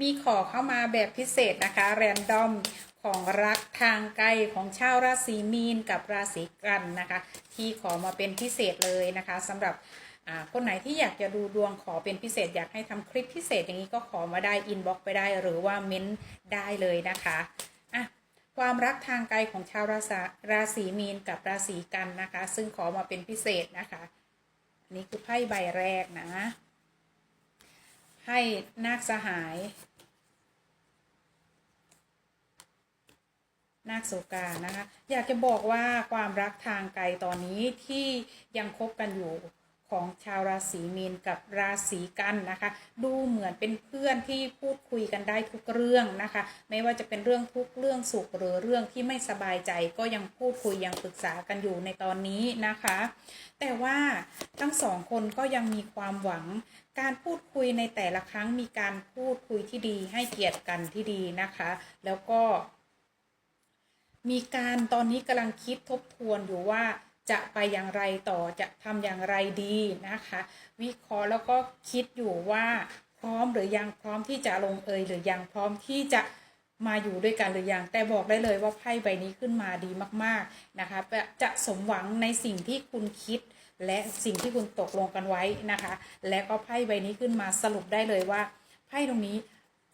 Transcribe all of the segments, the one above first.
มีขอเข้ามาแบบพิเศษนะคะ แรนดอมของรักทางไกลของชาวราศีมีนกับราศีกันนะคะ ที่ขอมาเป็นพิเศษเลยนะคะสำหรับอ่าคนไหนที่อยากจะดูดวงขอเป็นพิเศษอยากให้ทำคลิปพิเศษอย่างนี้ก็ขอมาได้อินบ็อกไปได้หรือว่าเม้นได้เลยนะคะอะความรักทางไกลของชาวราศีราศีมีนกับราศีกันนะคะ ซึ่งขอมาเป็นพิเศษนะคะนนี้คือไพ่ใบแรกนะ ให้นาคสหาย นาคโสกานะคะ อยากจะบอกว่าความรักทางไกลตอนนี้ที่ยังคบกันอยู่ ของชาวราศีมีนกับราศีกันนะคะ ดูเหมือนเป็นเพื่อนที่พูดคุยกันได้ทุกเรื่องนะคะ ไม่ว่าจะเป็นเรื่องทุกเรื่องสุขหรือเรื่องที่ไม่สบายใจก็ยังพูดคุยยังปรึกษากันอยู่ในตอนนี้นะคะ แต่ว่าทั้งสองคนก็ยังมีความหวังการพูดคุยในแต่ละครั้งมีการพูดคุยที่ดีให้เกียรติกันที่ดีนะคะ แล้วก็ มีการตอนนี้กำลังคิดทบทวนอยู่ว่า จะไปอย่างไรต่อจะทำอย่างไรดีนะคะ วิเคราะห์แล้วก็คิดอยู่ว่าพร้อมหรือยังพร้อมที่จะลงเอยหรือยังพร้อมที่จะมาอยู่ด้วยกันหรือยังแต่บอกได้เลยว่าไพ่ใบนี้ขึ้นมาดีมากๆนะคะจะสมหวังในสิ่งที่คุณคิดและสิ่งที่คุณตกลงกันไว้นะคะ และก็ไพ่ใบนี้ขึ้นมาสรุปได้เลยว่าไพ่ตรงนี้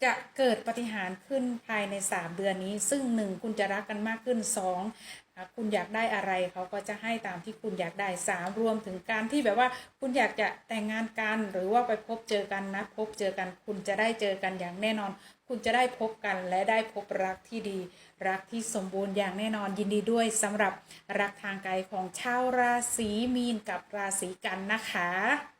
จะเกิดปฏิหารขึ้นภายใน 3 เดือนนี้ ซึ่ง 1 คุณจะรักกันมากขึ้น2อะคุณอยากได้อะไรเขาก็จะให้ตามที่คุณอยากได้ 3 รวมถึงการที่แบบว่าคุณอยากจะแต่งงานกัน หรือว่าไปพบเจอกันนะพบเจอกัน คุณจะได้เจอกันอย่างแน่นอน คุณจะได้พบกันและได้พบรักที่ดี รักที่สมบูรณ์อย่างแน่นอนยินดีด้วยสำหรับรักทางไกลของชาวราศีมีนกับราศีกันนะคะ